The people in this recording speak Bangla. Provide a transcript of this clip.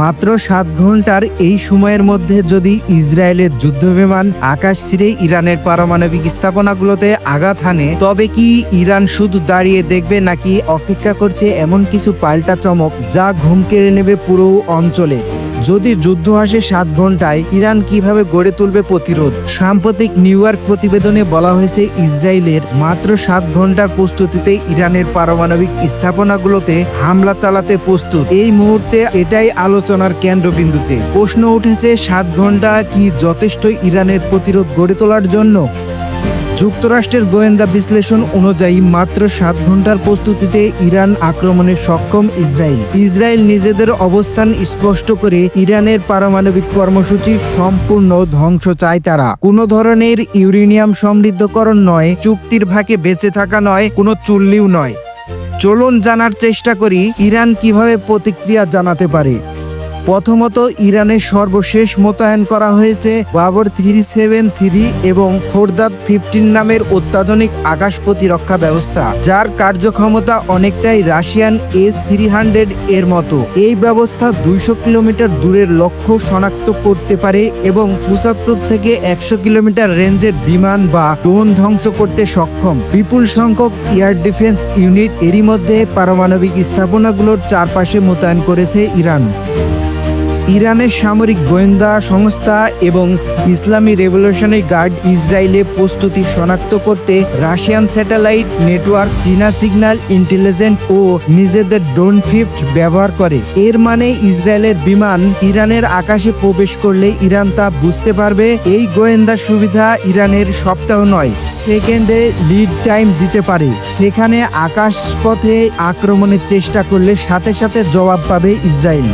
মাত্র সাত ঘণ্টার এই সময়ের মধ্যে যদি ইসরায়েলের যুদ্ধবিমান আকাশ ছিঁড়ে ইরানের পারমাণবিক স্থাপনাগুলোতে আঘাত হানে, তবে কি ইরান শুধু দাঁড়িয়ে দেখবে নাকি অপেক্ষা করছে এমন কিছু পাল্টা চমক যা ঘুম কেড়ে নেবে পুরো অঞ্চলে? যদি যুদ্ধ আসে সাত ঘন্টায় ইরান কীভাবে গড়ে তুলবে প্রতিরোধ? সাম্প্রতিক নিউ ইয়র্ক প্রতিবেদনে বলা হয়েছে, ইসরায়েলের মাত্র সাত ঘণ্টার প্রস্তুতিতে ইরানের পারমাণবিক স্থাপনাগুলোতে হামলা চালাতে প্রস্তুত। এই মুহূর্তে এটাই আলোচনার কেন্দ্রবিন্দুতে। প্রশ্ন উঠেছে, সাত ঘণ্টা কি যথেষ্ট ইরানের প্রতিরোধ গড়ে তোলার জন্য? যুক্তরাষ্ট্রের গোয়েন্দা বিশ্লেষণ অনুযায়ী মাত্র সাত ঘণ্টার প্রস্তুতিতে ইরান আক্রমণে সক্ষম ইসরায়েল। ইসরায়েল নিজেদের অবস্থান স্পষ্ট করে ইরানের পারমাণবিক কর্মসূচি সম্পূর্ণ ধ্বংস চায় তারা। কোনো ধরনের ইউরেনিয়াম সমৃদ্ধকরণ নয়, চুক্তির ভাগে বেঁচে থাকা নয়, কোনো চুল্লিও নয়। চলুন জানার চেষ্টা করি, ইরান কীভাবে প্রতিক্রিয়া জানাতে পারে। প্রথমত ইরানের সর্বশেষ মোতায়েন করা হয়েছে বাবর থ্রি সেভেন থ্রি এবং খোরদাদ ফিফটিন নামের অত্যাধুনিক আকাশ প্রতিরক্ষা ব্যবস্থা, যার কার্যক্ষমতা অনেকটাই রাশিয়ান এস থ্রি হান্ড্রেড এর মতো। এই ব্যবস্থা দুইশো কিলোমিটার দূরের লক্ষ্য শনাক্ত করতে পারে এবং পঁচাত্তর থেকে একশো কিলোমিটার রেঞ্জের বিমান বা ড্রোন ধ্বংস করতে সক্ষম। বিপুল সংখ্যক এয়ার ডিফেন্স ইউনিট এরই মধ্যে পারমাণবিক স্থাপনাগুলোর চারপাশে মোতায়েন করেছে ইরান। ইরানের সামরিক গোয়েন্দা সংস্থা এবং ইসলামী রেভলিউশনারি গার্ড ইসরায়েলে প্রস্তুতি শনাক্ত করতে রাশিয়ান স্যাটেলাইট নেটওয়ার্ক চীনা সিগন্যাল ইন্টেলিজেন্ট ও নিজেদের ড্রোন ফিফট ব্যবহার করে। এর মানে ইসরায়েলের বিমান ইরানের আকাশে প্রবেশ করলে ইরান তা বুঝতে পারবে। এই গোয়েন্দা সুবিধা ইরানের সপ্তাহ নয়, সেকেন্ডে লিড টাইম দিতে পারে। সেখানে আকাশপথে আক্রমণের চেষ্টা করলে সাথে সাথে জবাব পাবে ইসরায়েল।